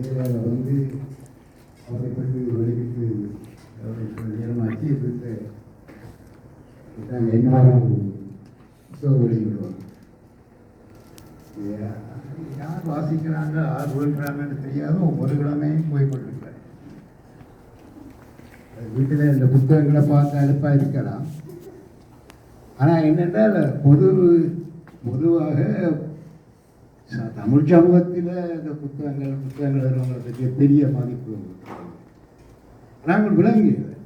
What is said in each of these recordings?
ஏரியாவில் வந்து அவரை பற்றி வெளியிட்டு அவருக்கு நேரம் அச்சியத்துக்கு எல்லாரும் புத்தகம் வெளியிடுவாங்க யார் வாசிக்கிறாங்க யார் விழுக்கிறாங்கன்னு தெரியாத ஒவ்வொரு கிழமையும் போய் கொண்டிருக்கிறேன் வீட்டில் இந்த புத்தகங்களை பார்த்து அலுப்பாக இருக்கலாம். ஆனால் என்னென்றால் பொது பொதுவாக தமிழ் சமூகத்தில் இந்த புத்தகங்கள் புத்தகங்கள் எழுதுறவங்களுக்கு பெரிய பாதிப்பு நாங்கள் விளங்குகிறது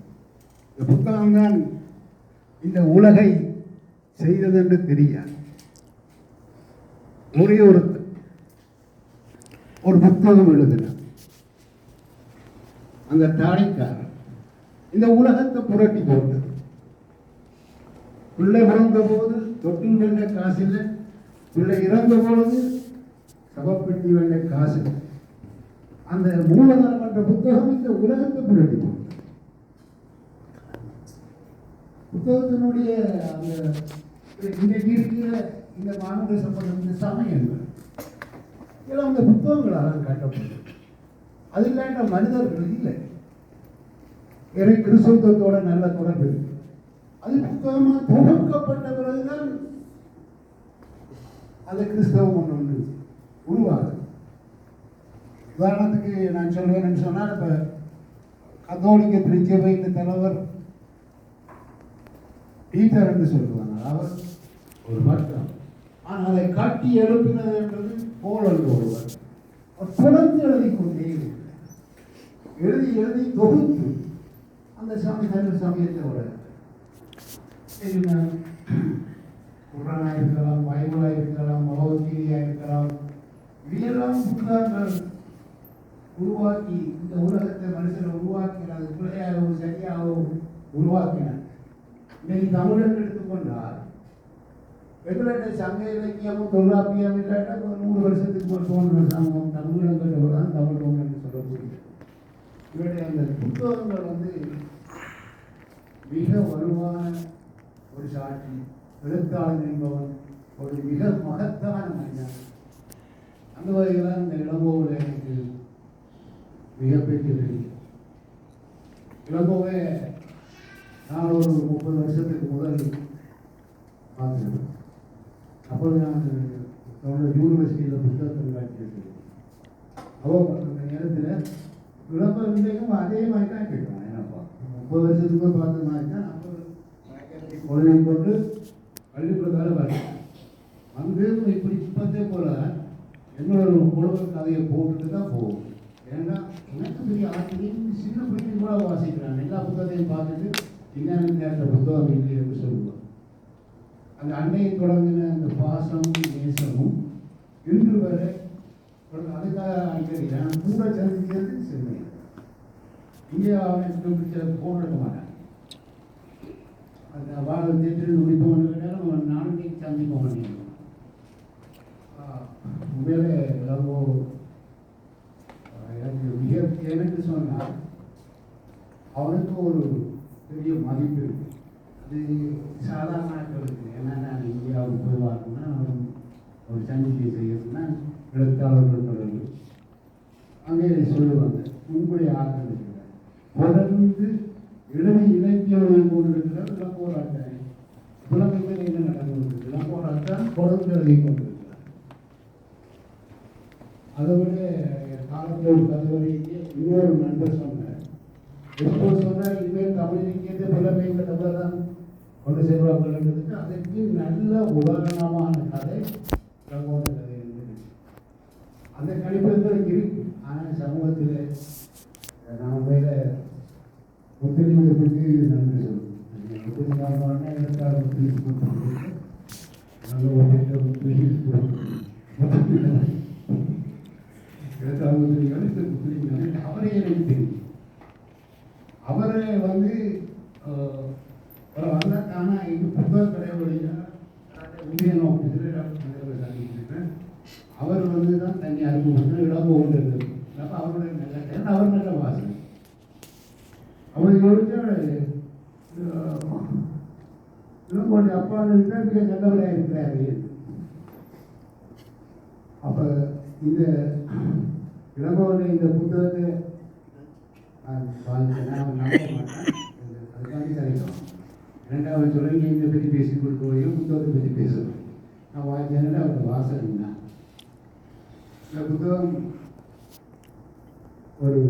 இந்த புத்தகம்தான் இந்த உலகை செய்தது என்று தெரியாது. ஒரே ஒரு ஒரு புத்தகம் எழுதினார். அந்த தாடைக்காரர் இந்த உலகத்தை புரட்டி போட்டது. பிள்ளை பிறந்த போது தொட்டில் வெள்ள காசு பிள்ளை இறந்த பொழுது சவப்பெட்டி வெள்ள காசு. அந்த மூலதனம் என்ற புத்தகம் இந்த உலகத்தை புரட்டி. புத்தகத்தினுடைய அந்த இன்றைக்கு இருக்கிற இந்த மானுட சம்பந்தம் இந்த சமயங்கள் இதெல்லாம் அந்த புத்தகங்களால் காட்டப்படுது அது இல்லாண்ட மனிதர்கள் இல்லை. எனக்கு கிறிஸ்தவத்தோட நல்ல தொடர்பு அது புத்தகமாக தொகுக்கப்பட்ட பிறகுதான் அது கிறிஸ்தவம் ஒன்று உருவாகுது. உதாரணத்துக்கு நான் சொல்வேன்னு சொன்னால் இப்போ கத்தோலிக்க திருச்சபையின் தலைவர் பீட்டர் என்று சொல்லுவாங்க. அவர் ஒரு மட்டும் ஆனால் அதை கட்டி எழுப்பினது என்றது போல் என்று ஒருவர் தொடர்ந்து எழுதி கொண்டே எழுதி எழுதி தொகுத்து அந்த சாமி தமிழ் சமயத்தோட குரானா இருக்கலாம் பைபிளா வீரம் புத்தகங்கள் உருவாக்கி இந்த உலகத்தை மனுஷனை உருவாக்கினார் அது பிள்ளையாகவும் சரியாகவும் உருவாக்கினார் இன்னைக்கு தமிழன் எடுத்துக்கொண்டால் எங்களோட சங்க இலக்கியமும் தொல்காப்பியம் இல்லாட்ட ஒரு நூறு வருஷத்துக்கு ஒரு தோன்ற சமூகம் தமிழங்கள் தான் தமிழ் என்று சொல்லக்கூடிய இவருடைய அந்த புத்தகங்கள் வந்து மிக வலுவான ஒரு சாட்சி. எழுத்தாளர் என்பவன் ஒரு மிக மகத்தான மனிதன். அந்த வகையில் அந்த இந்த இளங்கோவில் எனக்கு மிகப்பெரிய தெரியும் நான் ஒரு முப்பது வருஷத்துக்கு முதல் பார்த்துருக்கேன். அப்போது நான் தமிழ் யூனிவர்சிட்டியில் புத்தக கண்காட்சி இருக்கிறேன் அப்போ அந்த நேரத்தில் விளம்பரம் இருந்தேக்கும் அதே மாதிரி தான் கேட்குறேன் என்னப்பா முப்பது வருஷத்துக்கு பார்த்த மாதிரி தான் அப்போ குழந்தை கொண்டு பள்ளிக்கூடத்தால் வரேன் அங்கே இப்படி இப்போதே போல என்னோட குழந்தை கதையை போட்டுட்டு தான் போகும். ஏன்னா எனக்கு பெரிய ஆசிரியர் சின்ன பிள்ளைங்க கூட வாசிக்கிறாங்க. எல்லா புத்தகத்தையும் பார்த்துட்டு இன்னும் இந்த புத்தகம் இல்லை என்று சொல்லுவாங்க. அந்த அன்னையை தொடங்கின அந்த பாசமும் நேசமும் இன்று வரை அதுக்காக அடிக்கடி நான் கூட சந்திக்கிறது சென்னை. இங்கே அவன் பிடிச்ச எடுக்க மாட்டேன் அந்த வாழ தேட்டரில் முடிப்பவன் நேரம் நான்கை நான்கு சந்திப்பவன் உண்மையிலே ரொம்ப எனக்கு மிக எனக்கு சொன்னால் அவனுக்கு ஒரு பெரிய மதிப்பு இருக்கு. அது சாதாரண ஆட்களுக்கு ஏன்னா நான் இந்தியாவுக்கு போய் வரணும்னா ஒரு சந்திக்கை செய்யணும்னா எழுத்தாளர்கள் தொடர்பு. அங்கே சொல்லுவாங்க உங்களுடைய ஆட்கள் இருக்கிறார் தொடர்ந்து எழுதி இலக்கியம் கொண்டிருக்கிறார் இளம்போராட்டம் புலமைகள் என்ன நடந்து கொண்டிருக்கு போராட்டம் தொடர்ந்து எழுதி கொண்டிருக்கிறார் அதை விட காலத்தில் ஒரு கதுவரைக்கு இன்னொரு நண்பர் சொன்னார். எப்போ சொன்னால் இனிமேல் தமிழ் இலக்கியத்தை புலமைகள் தான் கொண்டு செல்வார்கள்ன்றதுக்கு அதற்கு நல்ல உதாரணமான கதை இளங்கோட கதை இருந்தது அந்த கணிப்புகளுக்கு இருக்கு. ஆனால் சமூகத்தில் நான் மேல ஒத்துழைப்புக்கு நன்றி சொல்லுவேன் ஒத்துழைப்பான எனக்காக ஒத்துழைப்பு நல்ல ஒத்துழைப்பு எழுத்தாளர் ஒத்துழைப்பு ஒத்துழைப்பு அவரே எனக்கு தெரியும் அவரை வந்து வந்த ஆனால் இது புத்தக கடைவழியா உண்மையை தலைவர் சந்திச்சிருக்கேன் அவர் வந்து தான் தண்ணி அறிமுகத்தில் இடம் போகிறது அப்போ அவருடைய நல்ல ஏன்னா அவர் நல்ல வாசனை அவர் யோசிச்சா இளங்கோடி அப்பா இருக்கிற மிக நல்லவராக இருக்கிறாரு அப்போ இந்த இளங்கோவன் இந்த புத்தகத்தை நான் வாங்கிட்டேன். நான் அதுக்காண்டி கிடைக்கும் ரெண்டாவது சொல்லுங்க இதை பற்றி பேசி கொடுக்கணும் புத்தகத்தை பற்றி பேசணும் நான் வாங்கிச்சேன்னா அவர் வாசகம் தான் இந்த புத்தகம் ஒரு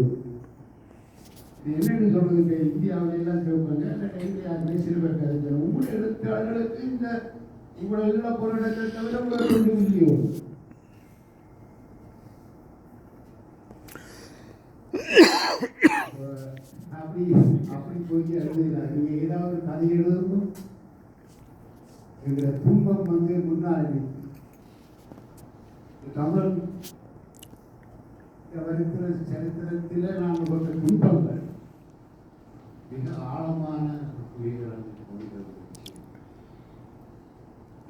என்னென்னு என்னன்னு சொல்றது இப்போ இந்தியாவிலாம் கேட்பாங்க அந்த இல்லாட்டா யாருமே சிறுவர் கதை உங்களுடைய எழுத்தாளர்களுக்கு இந்த இவ்வளவு எல்லா பொருளத்தை தவிர வேறு ஒன்றும் இல்லையோ அப்ப அப்படி அப்படி போய் எழுதுகிறார் நீங்க ஏதாவது கதை எழுதும் துன்பம் வந்து தமிழ் சரித்திர சரித்திரத்தில் நாங்கள் கொண்ட துன்பங்கள் மிக ஆழமான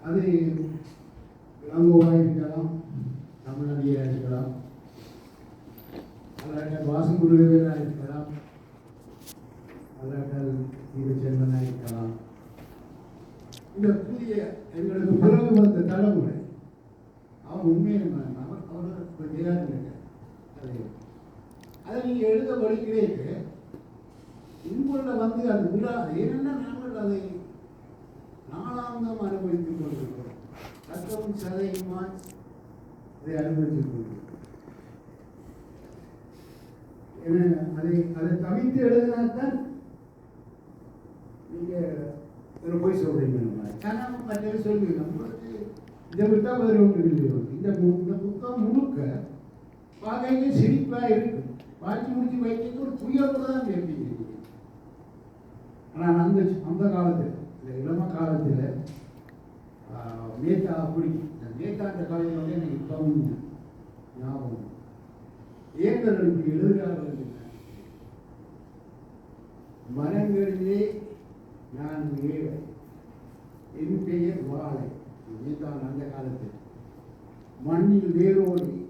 அது இளங்கோவாக இருக்கலாம் தமிழடியாக இருக்கலாம் அல்லாட்டால் வாசமுருகவேலாக இருக்கலாம் அல்லாட்டால் தீரச்செல்வனாக இருக்கலாம் இந்த புதிய எங்களுக்கு பிறகு வந்த தலைமுறை அவன் உண்மையை அவர் அவர் இப்போ ஜெயராஜன் அது அதை நீங்கள் எழுத படிக்கிறீங்க உங்களில் வந்து அது விழா ஏனென்னா நாங்கள் அதை நாளாந்தம் அனுபவித்துக் கொண்டிருக்கிறோம் ரத்தம் சதையுமா அதை அனுபவித்துக் கொண்டிருக்கிறோம் ஏன்னா, அதை அதை தவித்து எழுதினால்தான் நீங்க போய் சொல்றீங்க ஆனால் மற்ற இதை விட்டா வேறு ஒன்று இல்லையோ. இந்த மு- இந்த புத்தகம் முழுக்க பார்க்க சிரிப்பா இருக்கு. வாங்கி முடிச்சு வைக்க ஒரு துயர்வு தான் கேட்பீங்க ஆனால் அந்த அந்த காலத்தில் இந்த இளம காலத்தில் மேத்தா அப்படி. இந்த மேத்தா அந்த கவிதை வந்து எனக்கு இப்பவும் ஞாபகம் ஏங்கர்கள் இப்படி எழுதுகிறார்கள் மரங்களிலே நான் ஏழை. என் பெயர் வாழை. இதுதான் அந்த காலத்தில். மண்ணில் வேரோடி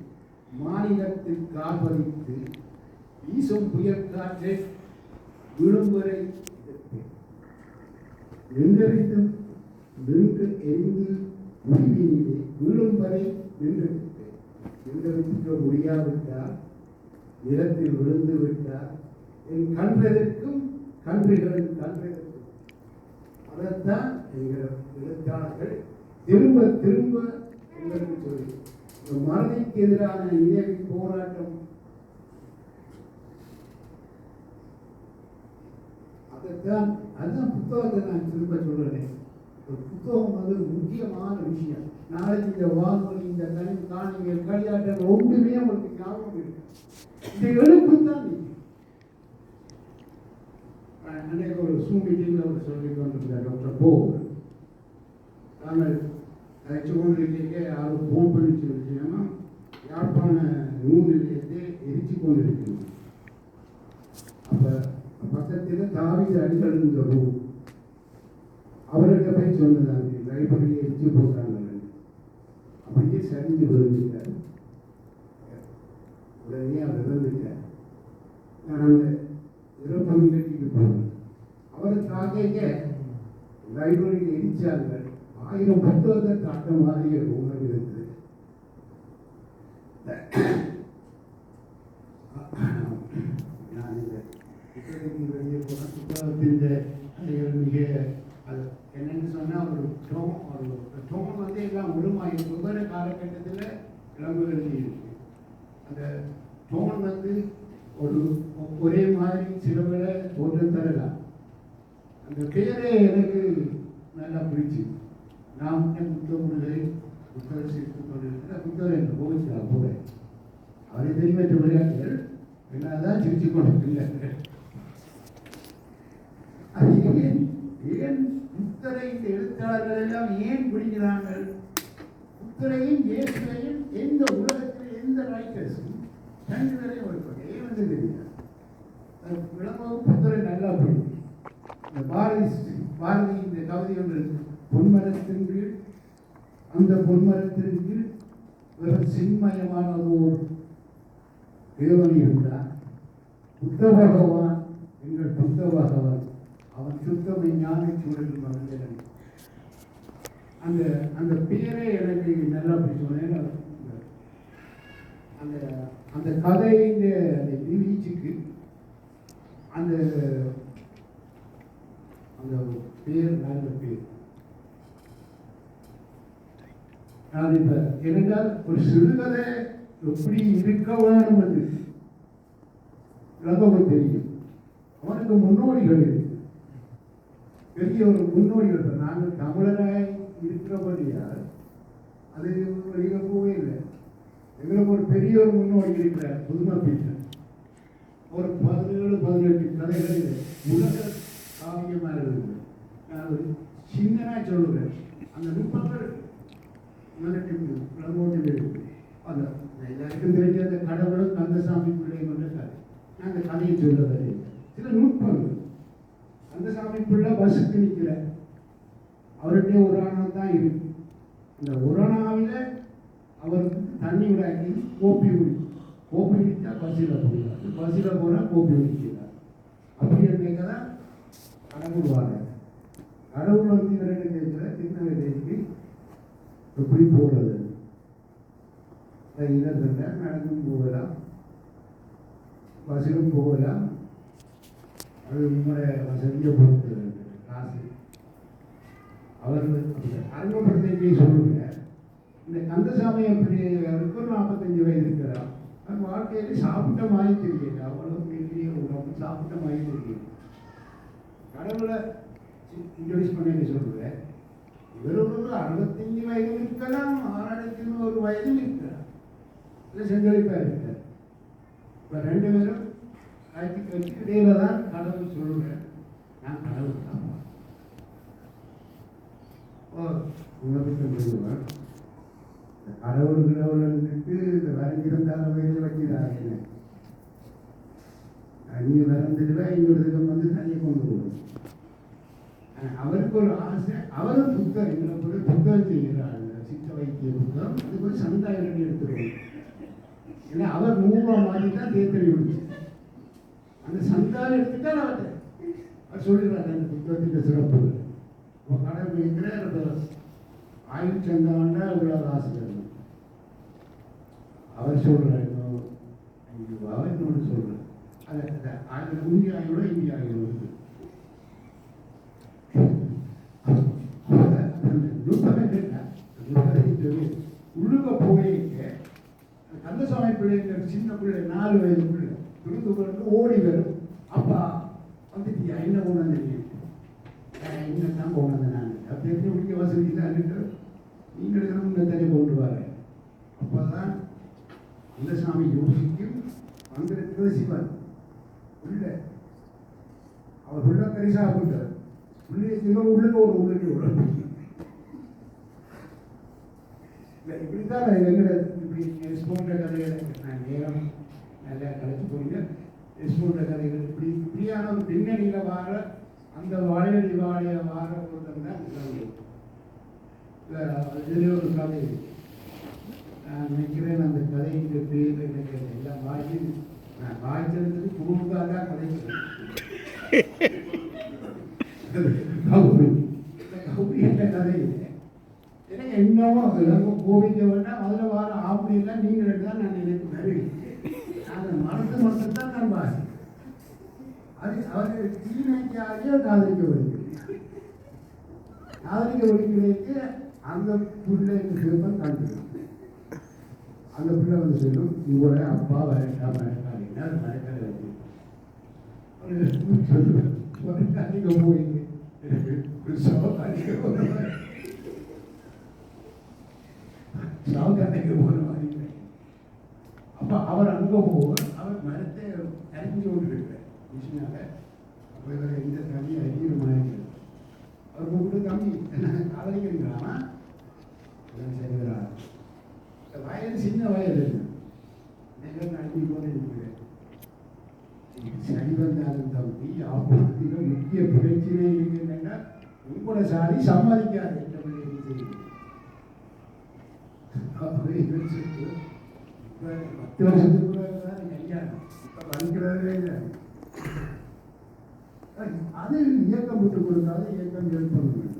மாநிலத்தில் கால்பதித்து வீசும் புயல் காற்றை விழும்பரை நின்றறிந்தும் நின்று எரிந்து முடிவினிலே விழும் வரை நின்றிருப்பேன் முடியாவிட்டால் நிலத்தில் விழுந்து விட்டால் என் கன்றதற்கும் கன்றுகளின் கன்றதற்கும் அதைத்தான் எங்கள் எழுத்தாளர்கள் திரும்ப திரும்ப எங்களுக்கு சொல்லி இந்த மறதிக்கு எதிரான இணைய போராட்டம். அதைத்தான் அதுதான் புத்தகத்தை நான் திரும்ப சொல்றேன். ஒரு புத்தகம் வந்து முக்கியமான விஷயம். நாளைக்கு இந்த வானொலி இந்த கணி காணிகள் களியாட்டங்கள் ஒன்றுமே உங்களுக்கு ஞாபகம் இருக்கு இந்த எழுப்பு தான் நீங்க அன்னைக்கு ஒரு சூ மீட்டிங்கில் அவர் சொல்லி கொண்டிருந்தார் டாக்டர் போ. நாங்கள் அழைச்சு கொண்டிருக்கீங்க யாரும் ஃபோன் பண்ணி சொல்லிச்சுன்னா யாழ்ப்பாண நூல் நிலையத்தை எரிச்சு கொண்டிருக்கிறோம் அப்போ பக்கத்தில் தாவித அடிகள் ரூம் அவர்கிட்ட போய் சொன்னதாங்க லைப்ரரியை எரிச்சு போட்டாங்க அப்படியே சரிஞ்சு விழுந்துட்டார். உடனே அவர் இறந்துட்டார். நான் அந்த இறப்பு நிகழ்ச்சிக்கு போனேன். அவரை தாக்கைக்க லைப்ரரியில் எரிச்சாங்க. ஆயிரம் புத்தகத்தை தாட்ட மாதிரி ஒரு உணர்வு இருந்தது நான் இந்த புத்தகத்தின் வெளியே போன புத்தகத்தின் அதுகள் மிக அது என்னன்னு சொன்னால் ஒரு டோன் ஒரு டோன் வந்து எல்லாம் உருமாயி ஒவ்வொரு காலகட்டத்தில் விளம்புகள் இருக்கு. அந்த டோன் வந்து ஒரு ஒரே மாதிரி சிலவரை ஒன்று தரலாம். அந்த பேரே எனக்கு நல்லா பிடிச்சி நான் புத்தகங்களை புத்தக சேர்த்து கொண்டிருக்கிற புத்தகம் என்று நான் போகிறேன் அவரை தெரிவித்த விளையாட்டுகள் என்னதான் சிரிச்சு கொண்டு இல்லை ஏன் ஏன் புத்தரை இந்த எழுத்தாளர்கள் எல்லாம் ஏன் பிடிக்கிறார்கள் புத்தரையும் இயேசுவையும் எந்த உலகத்தில் எந்த ரைட்டர்ஸும் ரெண்டு பேரையும் ஒருத்தர் ஏன் வந்து தெரியாது? விளம்பரம் புத்தரை நல்லா பிடிக்கும் இந்த பாரதி பாரதி இந்த கவிதை ஒன்று பொன்மரத்தின் கீழ் அந்த பொன்மரத்தின் கீழ் வெறும் சின்மயமான ஓர் தேவன் இருந்தார். புத்த பகவான் எங்கள் புத்த பகவான். அவன் சுத்தமை ஞான சூழல் மகன் அந்த அந்த பேரே எனக்கு நல்லா அப்படி சொன்னேன் அந்த அந்த கதையின் அந்த வீச்சுக்கு அந்த அந்த பேர் நல்ல பேர். நான் இப்போ என்னென்றால் ஒரு சிறுகதை எப்படி இருக்க வேணும் என்று. ரொம்ப தெரியும். அவனுக்கு முன்னோடிகள் இருக்கு. பெரிய ஒரு முன்னோடிகள் இப்ப நாங்கள் தமிழராய் இருக்கிறபடியால் அது வெளியில் போகவே இல்லை. எங்களுக்கு ஒரு பெரிய ஒரு முன்னோடி இருக்கிறார் புதுமை பீட்டர் ஒரு பதினேழு பதினெட்டு கதைகள் உலக காவியமாக இருக்குது நான் ஒரு சின்னனா சொல்லுவேன் அந்த நுட்பங்கள் பிரமோட்டில் அந்த எல்லாருக்கும் தெரிஞ்ச அந்த கடவுளும் கந்தசாமி பிள்ளை என்ற கதை. நான் அந்த கதையை சொல்லுவது சில நுட்பங்கள். கந்தசாமி பிள்ளை பஸ்ஸுக்கு நிற்கல அவருடைய ஒரு ஆணம் தான் இருக்கு இந்த ஒரு உரணாவில் அவருக்கு தண்ணி விடாக்கி கோப்பி விடி கோப்பி குடித்தா பஸ்ஸில் போயிடலாம் பஸ்ஸில் போனால் கோப்பி குடிக்கிறார் அப்படி இருக்க தான் கடவுள்வாங்க கடவுள் வந்து இவர்கிட்ட கேட்கிற திருநெல்வேலிக்கு எப்படி போகிறது இதில் நடந்தும் போகலாம். பஸ்ஸிலும் போகலாம். அது உங்களுடைய வசதியை பொறுத்து காசு. அவர்கள் அறிமுகப்படுத்தி சொல்லுங்க. இந்த கந்தசாமி அப்படி ஒரு நாற்பத்தஞ்சு வயது இருக்கிறார். அவர் வாழ்க்கையில சாப்பிட்ட மாதிரி தெரியல. அவ்வளவு பெரிய உணவு சாப்பிட்ட மாதிரி தெரியல. கடவுளை இன்ட்ரடியூஸ் பண்ணி சொல்லுவேன் இவர் ஒரு அறுபத்தஞ்சு வயது இருக்கலாம் ஆறாயிரத்தி ஒரு வயதும் இருக்கிறார் இல்லை செஞ்சொழிப்பா இருக்கார். இப்போ ரெண்டு பேரும் ஆயிரத்தி இடையில தான் கடவுள் சொல்லுவேன் நான் கடவுள் தான். ஓ உங்களை சொல்லுவேன் கடவுள் கடவுள்னுட்டு இந்த வரைஞ்சிருந்தாலும் வெளியே வைக்கிறாங்க நீ வரைஞ்சிருவேன் இன்னொரு வந்து தனியை கொண்டு போகணும் அவருக்கு ஒரு ஆசை அவரும் புத்தகம் எங்களை போல புத்தகம் செய்கிறார். சித்த வைத்திய புத்தகம் அது போய் சந்தாயம் எடுத்துருவோம் ஏன்னா அவர் மூலம் மாதிரி தான் தேர்தல் விடுச்சு அந்த சந்தானம் எடுத்துட்டா நான் அவர் சொல்லிடுறாரு அந்த புத்தகத்தின் சிறப்பு இப்போ கடவுள் இருக்கிற ஆயுள் சந்தான உங்களால் ஆசை அவர் சொல்கிறார் அவர் ரூபா இன்னொன்று சொல்கிறேன் அதை அந்த இந்திய ஆயிரம் இந்திய ஆயிரம் உள்ளுக போயிட்டு கந்தசாமி பிள்ளைங்க சின்ன பிள்ளை நாலு வயது பிள்ளை துருத்து ஓடி வரும். அப்பா வந்துட்டியா? என்ன கொண்டு என்ன தான் கொண்டு நான் அப்படி எப்படி முடிக்க வசதி இல்லைன்ட்டு நீங்கள் இந்த தனி கொண்டு வர அப்போதான் கந்தசாமி யோசிக்கும். வந்திருக்கிறது சிவன். உள்ள அவர் உள்ள கரிசா போட்டார் உள்ளே சிவன் உள்ளுக்கு ஒரு உள்ளே ஒரு இல்லை இப்படித்தான் எங்களை இப்படி எஸ்போன்ற கதைகளை நான் நேரம் நல்லா கலைச்சு போயிங்க எஸ்போன்ற கதைகள் இப்படி இப்படியான ஒரு பின்னணியில் வாழ அந்த வாழையடி வாழைய வாழ ஒருத்தர் தான் இதில் ஒரு கதை நான் நினைக்கிறேன் அந்த கதைக்கு பேர் எனக்கு எல்லாம் வாய்ச்சி நான் வாய்ச்சதுக்கு குழுக்காக தான் கதைக்கிறேன் கௌரி. கௌரி என்ற கதை? எனக்கு என்னவோ எனக்கு கோபிக்க வேண்டாம் அதில் வர ஆப்படியெல்லாம் நீங்கள் தான் நான் எனக்கு வருவேன் அந்த மனசு மட்டும் தான் நான் பாரு அது அவர் தீனைக்காக காதலிக்க வருகிறேன் காதலிக்க வருகிறதுக்கு அந்த பிள்ளைக்கு சிறுவன் கண்டு அந்த பிள்ளை வந்து சொல்லும் இவரை அப்பா வரட்டா மறக்காதீங்க அது மறக்காத சொல்லுவேன் எனக்கு அப்போ அவர் அங்கே போக அவர் மரத்தை அறிஞ்சு கொண்டு இருக்கிறார் மிஷினால. அப்போ இவர் எந்த தண்ணி அறிகிற மாதிரி அவர் கூப்பிட்டு தம்பி. என்ன காதலிக்கிறீங்களாமா சரிங்களா வயது சின்ன வயல் நேரம் அனுப்பி கொண்டு இருக்கிறேன் சரி வந்தாலும் தம்பி ஆப்பத்தில் முக்கிய பிரச்சனை இருக்குன்னா உங்களோட சாதி சம்மதிக்காது என்ற பத்து வருஷத்துக்கு இப்போ இல்லை அது இயக்கம் விட்டு கொடுக்காத இயக்கம் எழுப்பணும்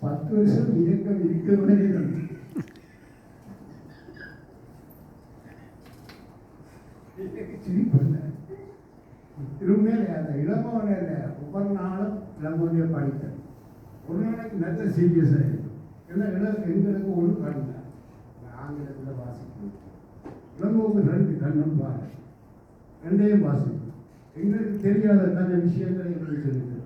பத்து வருஷம் இயக்கம் இருக்க விட அந்த இளமவனில் ஒவ்வொரு நாளும் இளமவனியை படித்தேன் ஒரு நாளைக்கு நல்ல சீரியஸ் இருக்கும் ஏன்னா எங்களுக்கு ஒன்றும் கண்ண ஆங்கிலத்தில் வாசிக்கணும் ரெண்டு கண்ணம் பாரு ரெண்டையும் வாசிக்கும் எங்களுக்கு தெரியாத நல்ல விஷயங்களை எங்களுக்கு சொல்லித்தரும்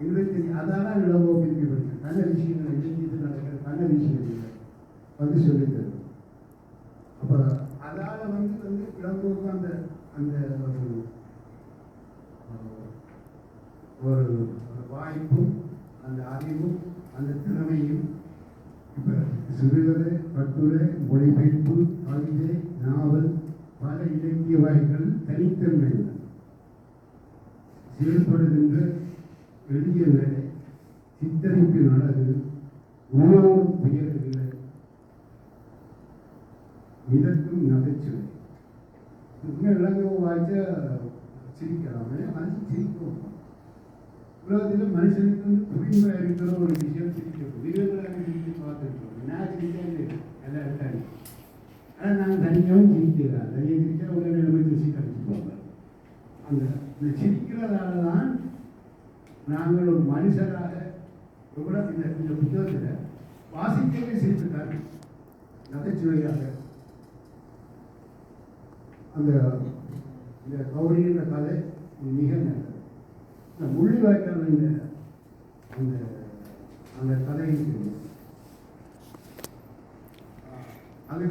எங்களுக்கு தெரியும் அதான இளங்கோ பிரிவு படிக்கும் நல்ல விஷயங்கள் எங்களுக்கு நடக்கிற நல்ல விஷயங்களை வந்து சொல்லித்தரும் அப்போ அதால் வந்து வந்து இளங்கோவுக்கு அந்த அந்த ஒரு வாய்ப்பும் அந்த அறிவும் அந்த திறமையும் சிறுகதை கட்டுரை மொழிபெயர்ப்பு கவிதை நாவல் பல இலக்கிய வகைகள் தனித்தன்மை செயல்படுகின்ற எளிய வேலை சித்தரிப்பு நடகு உணவும் துயரவில்லை மிதக்கும் நகைச்சுவை. இன்னும் இலங்கை வாய்ச்சா சிரிக்கலாமே மனுஷன் சிரிக்கும். உலகத்தில் மனுஷனுக்கு வந்து புரியுமா இருக்கிற ஒரு விஷயம் சிரிக்க பார்த்துருக்கோம் நான் சிரிச்சேன் எல்லாம் இருக்காங்க. ஆனால் நாங்கள் தனியாகவும் சிரிக்கிறார் தனியாக சிரிச்சா உடனே நிலைமை சிரிச்சு கழிச்சுப்பாங்க அந்த இந்த சிரிக்கிறதால தான் நாங்கள் ஒரு மனுஷராக எவ்வளோ இந்த இந்த புத்தகத்தில் வாசிக்கவே சிரித்துட்டாங்க நகைச்சுவையாக. அந்த இந்த கௌரின்ற கதை மிக நல்லது. இந்த முள்ளிவாய்க்கால் இந்த அந்த அந்த கதைக்கு அது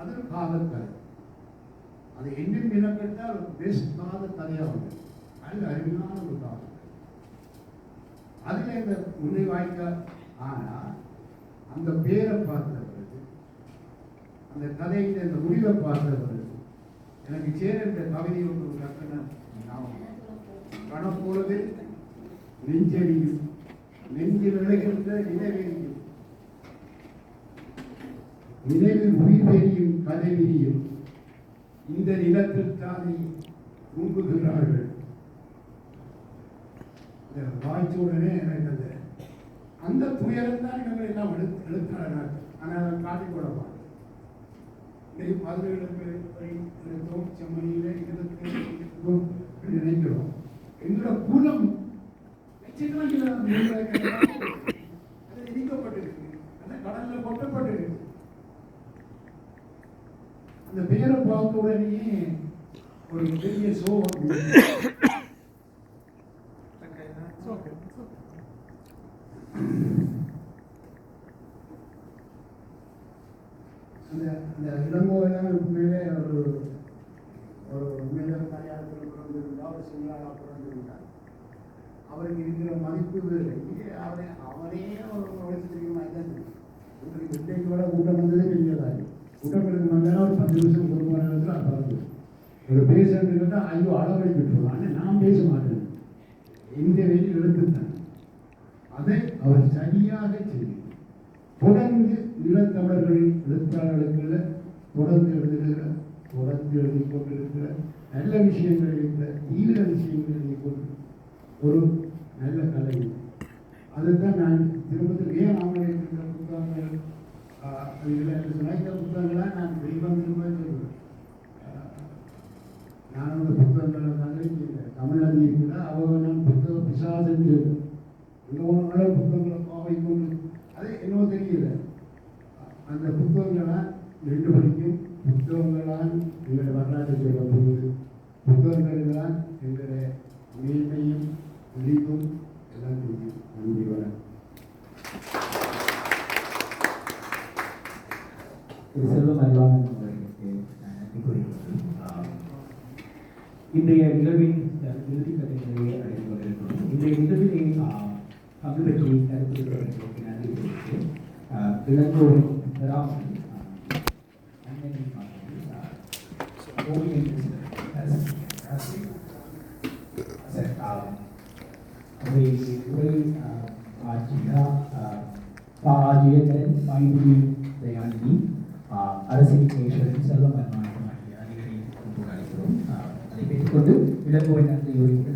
அது காதல் கதை அது என்னும் இலக்கத்தால் பெஸ்ட் காத கதையாக அது அருமையான ஒரு காதல் அதில் இந்த முல்லை வாய்க்க ஆனால் அந்த பேரை பார்த்த பிறகு அந்த கதையில் அந்த முடிவை பார்த்த பிறகு எனக்கு சேரந்த கவிதை ஒன்று ஒரு கற்பனை ஞாபகம் கணப்பொழுது நெஞ்சில் விளைகின்ற நினைவெறியும் நினைவில் உயிர் பெரியும் கதை விரியும் இந்த நிலத்திற்காக தானே தூங்குகிறார்கள். இந்த வாய்ச்சோடனே எனக்கு அந்த அந்த துயரம் தான் எங்களை எல்லாம் எடுத்து எழுத்தாளர் ஆனால் அதை காட்டிக் மாட்டேன். இன்னைக்கு மதுரைகளுக்கு எடுத்தோம். செம்மணியில் இதற்கு நினைக்கிறோம். எங்களோட குலம் லட்சக்கணக்கில் அது இடிக்கப்பட்டிருக்கு அந்த கடல்ல கொட்டப்பட்டிருக்கு அந்த பெயரை பார்த்த உடனே ஒரு பெரிய சோகம் அந்த அந்த இளங்கோவெல்லாம் உண்மையிலே ஒரு ஒரு உண்மையிலே மலையாளத்தில் பிறந்திருந்தா ஒரு சிங்களாக பிறந்திருந்தார் அவருக்கு இருக்கிற மதிப்பு வேறு. இங்கே ஒரு தெரியுமா தான் உங்களுக்கு விட கூட்டம் வந்ததே பெரியதாக கூட்டம் எடுக்க ஒரு பத்து நிமிஷம் போன இடத்துல அது பறந்து ஒரு பேசுறது கேட்டால் ஐயோ அளவை விட்டுருவோம் ஆனால் நான் பேச மாட்டேன். இந்த வெளியில் எழுத்துத்தான் அதை அவர் சரியாக செய்யும் தொடர்ந்து ஈழத்தமிழர்கள் எழுத்தாளர்களுக்குள்ள தொடர்ந்து எழுதுகிற தொடர்ந்து எழுதி கொண்டிருக்கிற நல்ல விஷயங்கள் இருக்கிற தீவிர விஷயங்கள் எழுதி கொண்டு ஒரு நல்ல கலை. அதுதான் நான் திரும்ப ஏன் ஆமலை புத்தகங்கள் ஆஹ், என்று இந்த புத்தகங்களாக நான் தெய்வம் திரும்ப சொல்கிறேன் நான் அந்த புத்தகங்களை தாங்க இந்த தமிழ்நாடு இருக்கிற அவங்க நான் புத்தக பிசாசன்னு சொல்லுவேன் இந்த புத்தகங்களை பாவைக்கும் அது என்னவோ தெரியல. அந்த புத்தகங்களால் ரெண்டு படிக்கும். புத்தகங்களால் எங்களுடைய வரலாற்றை சொல்ல போகுது புத்தகங்களால் எங்களுடைய மேன்மையும் விழிப்பும் எல்லாம் தெரியும். நன்றி வர செல்வம் அறிவாங்க இன்றைய நிகழ்வின் அஹ், இறுதி கட்டங்களை அடைந்து கொண்டிருக்கிறோம் இன்றைய நிகழ்விலே ஆஹ், பங்கு பெற்று கருத்து பெற்றவர்களுக்கு நன்றி தெரிவித்து ஆஹ், இளங்கோவன் பெறாமல் ஆஹ், நன்மையை பார்த்து, ஆஹ், ஓவியம் பெற்றுக்கொண்டு இளங்கோவை நன்றி உரைக்கு நாங்கள்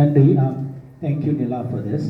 நன்றி தேங்க்யூ நிலா ஃபார் திஸ்